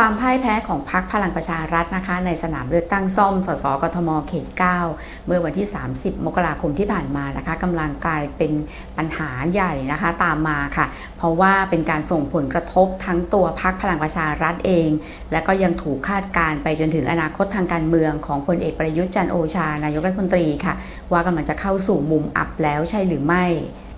ความพ่ายแพ้ของพรรคพลังประชารัฐนะคะ ในสนามเลือกตั้งซ่อม สสกทมเขต 9 เมื่อวันที่ 30 มกราคมที่ผ่านมานะคะกำลังกลายเป็นปัญหาใหญ่นะคะตามมาค่ะ เพราะว่าเป็นการส่งผลกระทบทั้งตัวพรรคพลังประชารัฐเอง และก็ยังถูกคาดการ์ไปจนถึงอนาคตทางการเมืองของพลเอกประยุทธ์จันโอชานายกรัฐมนตรีค่ะ ว่ากำลังจะเข้าสู่มุมอับแล้วใช่หรือไม่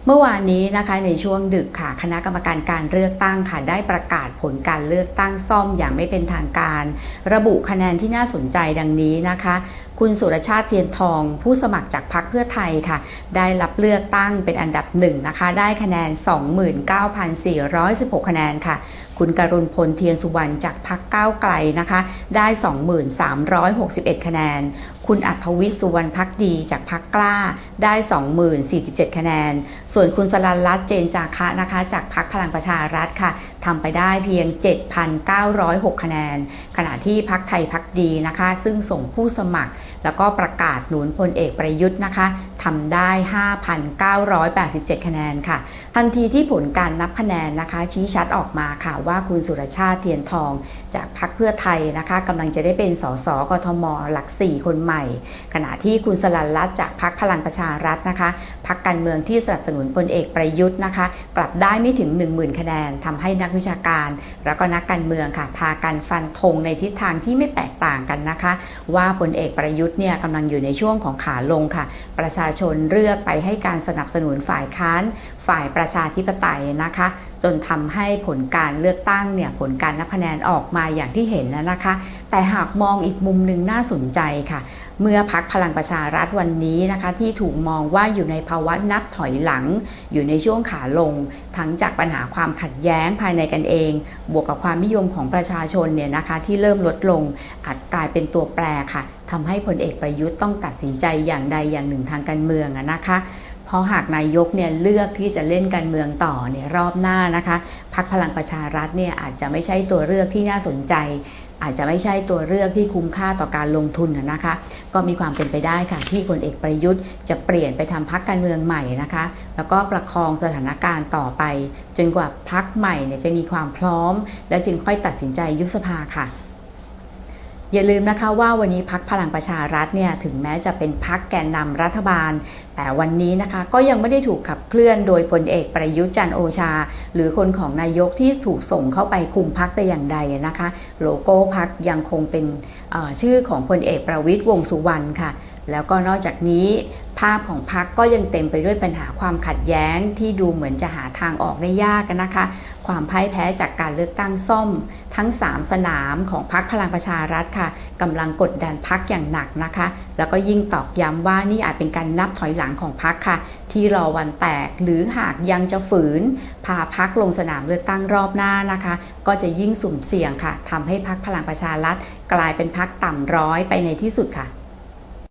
เมื่อวานนี้นะคะในช่วงดึกค่ะคณะกรรมการการเลือกตั้งค่ะได้ประกาศผลการเลือกตั้งซ่อมอย่างไม่เป็นทางการ ระบุคะแนนที่น่าสนใจดังนี้นะคะ คุณสุรชาติเทียนทอง ผู้สมัครจากพรรคเพื่อไทยค่ะ ได้รับเลือกตั้งเป็นอันดับหนึ่งนะคะ ได้คะแนน 29,416 คะแนนค่ะ คุณการุณพลเทียนสุวรรณจากพักก้าวไกลนะคะ ได้ 2361 คะแนน คุณอัธวิทย์สุวรรณพักดีจากพักกล้าได้ 2047 คะแนน ส่วนคุณสลันรัตเจนจาคะนะคะจากพักพลังประชารัฐค่ะทำไปได้เพียง 7,906 คะแนน ขณะที่พักไทยพักดีนะคะ ซึ่งส่งผู้สมัคร แล้วก็ประกาศหนุนพลเอกประยุทธ์นะคะทำได้ 5,987 คะแนนค่ะ ทันทีที่ผลการนับคะแนนนะคะ ชี้ชัดออกมาค่ะว่าคุณสุรชาติเทียนทอง จาก พรรคเพื่อไทยนะคะกำลังจะได้เป็นสสกทม หลัก 4 คนใหม่ ขณะที่คุณสลันรัตจากพรรคพลังประชารัฐนะคะพรรคการเมืองที่สนับสนุนพลเอกประยุทธ์นะคะ กลับได้ไม่ถึง 10,000 คะแนนทำให้นักวิชาการ แล้วก็นักการเมืองค่ะ พากันฟันธงในทิศทางที่ไม่แตกต่างกันนะคะ ว่าพลเอกประยุทธ์เนี่ยกำลังอยู่ในช่วงของขาลงค่ะ ประชาชนเลือกไปให้การสนับสนุนฝ่ายค้าน ฝ่ายประชาธิปไตยนะคะ จนทำให้ผลการเลือกตั้งเนี่ยผลการนับคะแนนออกมาอย่างที่เห็นนะนะคะ แต่หากมองอีกมุมหนึ่งน่าสนใจค่ะ เมื่อพักพลังประชารัฐวันนี้นะคะที่ถูกมองว่าอยู่ในภาวะนับถอยหลัง อยู่ในช่วงขาลง ทั้งจากปัญหาความขัดแย้งภายในกันเอง บวกกับความนิยมของประชาชนเนี่ยนะคะที่เริ่มลดลงอาจกลายเป็นตัวแปรค่ะทำให้พลเอกประยุทธ์ต้องตัดสินใจอย่างใดอย่างหนึ่งทางการเมืองนะคะ เพราะหากนายกเนี่ยเลือกที่จะเล่นการเมืองต่อเนี่ยรอบหน้านะคะพักพลังประชารัฐเนี่ยอาจจะไม่ใช่ตัวเลือกที่น่าสนใจ อาจจะไม่ใช่ตัวเลือกที่คุ้มค่าต่อการลงทุนนะคะ ก็มีความเป็นไปได้ค่ะที่พลเอกประยุทธ์จะเปลี่ยนไปทำพักการเมืองใหม่นะคะ แล้วก็ประคองสถานการณ์ต่อไป จนกว่าพักใหม่เนี่ยจะมีความพร้อม และจึงค่อยตัดสินใจยุบสภาค่ะ อย่าลืมนะคะว่าวันนี้พักพลังประชารัฐเนี่ยถึงแม้จะเป็นพักแกนนำรัฐบาล แต่วันนี้นะคะก็ยังไม่ได้ถูกขับเคลื่อนโดยพลเอกประยุทธ์จันโอชา หรือคนของนายกที่ถูกส่งเข้าไปคุมพักแต่อย่างใดนะคะ โลโก้พักยังคงเป็นชื่อของพลเอกประวิทย์วงสุวรรณค่ะ แล้วก็นอกจากนี้ ภาพของพักก็ยังเต็มไปด้วยปัญหาความขัดแย้งที่ดูเหมือนจะหาทางออกได้ยากนะคะ ความพ่ายแพ้จากการเลือกตั้งซ่อม ทั้ง 3 สนามของพักพลังประชารัฐค่ะกำลังกดดันพักอย่างหนักนะคะ แล้วก็ยิ่งตอกย้ำว่านี่อาจเป็นการนับถอยหลังของพักค่ะ ที่รอวันแตกหรือหากยังจะฝืน พาพักลงสนามเลือกตั้งรอบหน้านะคะ ก็จะยิ่งสุ่มเสี่ยงค่ะทำให้พักพลังประชารัฐกลายเป็นพักต่ำร้อยไปในที่สุดค่ะ